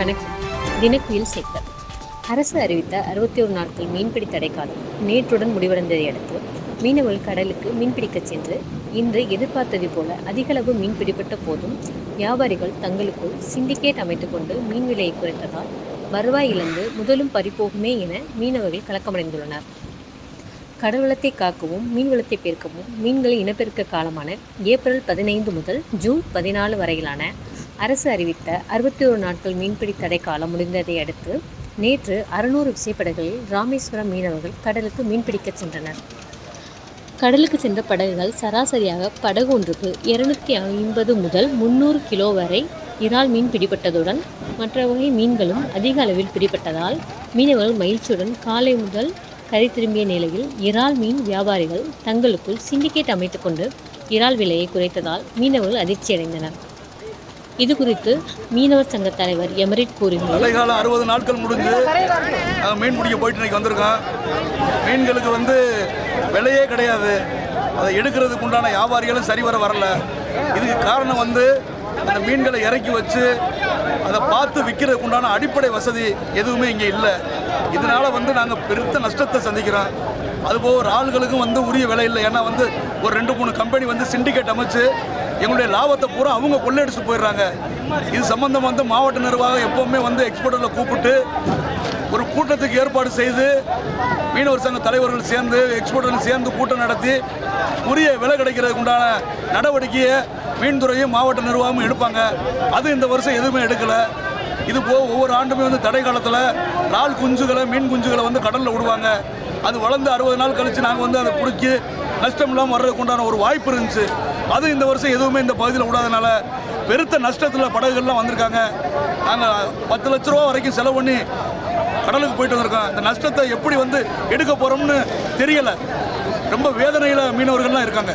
வணக்கம். தினக்குயில் செய்திகள் அரசு அறிவித்த அறுபத்தி ஒரு நாட்கள் மீன்பிடி தடைக்காலம் நேற்றுடன் முடிவடைந்ததை அடுத்து மீனவர்கள் கடலுக்கு மீன்பிடிக்கச் சென்று இன்று எதிர்பார்த்தது போல அதிகளவு மீன் பிடிபட்ட போதும் வியாபாரிகள் தங்களுக்குள் சிண்டிகேட் அமைத்துக் கொண்டு மீன் விலையை குறைத்ததால் வருவாய் இழந்து முதலும் பறிபோகுமே என மீனவர்கள் கலக்கமடைந்துள்ளனர். கடல்வளத்தை காக்கவும் மீன்வளத்தை பெருக்கவும் மீன்களை இனப்பெருக்க காலமான ஏப்ரல் பதினைந்து முதல் ஜூன் பதினாலு வரையிலான அரசு அறிவித்த அறுபத்தி ஒரு நாட்கள் மீன்பிடி தடை காலம் முடிந்ததை அடுத்து நேற்று அறுநூறு விசைப்படகுகளில் ராமேஸ்வரம் மீனவர்கள் கடலுக்கு மீன்பிடிக்கச் சென்றனர். கடலுக்கு சென்ற படகுகள் சராசரியாக படகு ஒன்றுக்கு இருநூத்தி ஐம்பது முதல் முந்நூறு கிலோ வரை இறால் மீன் பிடிபட்டதுடன் மற்ற வகை மீன்களும் அதிக அளவில் பிடிபட்டதால் மீனவர்கள் மகிழ்ச்சியுடன் காலை முதல் கரை திரும்பிய நிலையில் இறால் மீன் வியாபாரிகள் தங்களுக்குள் சிண்டிகேட் அமைத்துக்கொண்டு இறால் விலையை குறைத்ததால் மீனவர்கள் அதிர்ச்சியடைந்தனர். இது குறித்து மீனவர் சங்க தலைவர் எமரிட் கூறுகையில் மழைக்காலம் அறுபது நாட்கள் முடிஞ்சு மீன் பிடிக்க போயிட்டு இன்னைக்கு வந்திருக்கோம். மீன்களுக்கு வந்து விலையே கிடையாது. அதை எடுக்கிறதுக்கு உண்டான வியாபாரிகளும் சரிவர வரல. இதுக்கு காரணம் வந்து அந்த மீன்களை இறக்கி வச்சு அதை பார்த்து விற்கிறதுக்கு உண்டான அடிப்படை வசதி எதுவுமே இங்கே இல்லை. இதனால் வந்து நாங்கள் பெருத்த நஷ்டத்தை சந்திக்கிறோம். அதுபோக ஒரு ஆள்களுக்கும் வந்து உரிய விலை இல்லை. ஏன்னா வந்து ஒரு ரெண்டு மூணு கம்பெனி வந்து சிண்டிகேட் அமைச்சு எங்களுடைய லாபத்தை பூரா அவங்க கொள்ளையடிச்சு போயிடுறாங்க. இது சம்மந்தம் வந்து மாவட்ட நிர்வாகம் எப்போவுமே வந்து எக்ஸ்போர்ட்டரில் கூப்பிட்டு ஒரு கூட்டத்துக்கு ஏற்பாடு செய்து மீனவர் சங்க தலைவர்கள் சேர்ந்து எக்ஸ்போர்ட்டர்கள் சேர்ந்து கூட்டம் நடத்தி உரிய விலை கிடைக்கிறதுக்கு உண்டான நடவடிக்கையை மீன்துறையும் மாவட்ட நிர்வாகமும் எடுப்பாங்க. அது இந்த வருஷம் எதுவுமே எடுக்கலை. இது போக ஒவ்வொரு ஆண்டுமே வந்து தடை காலத்தில் இறால் குஞ்சுகளை மீன் குஞ்சுகளை வந்து கடலில் விடுவாங்க. அது வளர்ந்து அறுபது நாள் கழித்து நாங்கள் வந்து அதை பிடிச்சி நஷ்டம் இல்லாமல் வர்றதுக்கு உண்டான ஒரு வாய்ப்பு இருந்துச்சு. அது இந்த வருஷம் எதுவுமே இந்த பகுதியில் விடாதனால பெருத்த நஷ்டத்தில் படகுகள்லாம் வந்திருக்காங்க. நாங்கள் பத்து லட்ச ரூபா வரைக்கும் செலவு பண்ணி கடலுக்கு போயிட்டு வந்திருக்கோம். இந்த நஷ்டத்தை எப்படி வந்து எடுக்க போகிறோம்னு தெரியலை. ரொம்ப வேதனையில் மீனவர்கள்லாம் இருக்காங்க.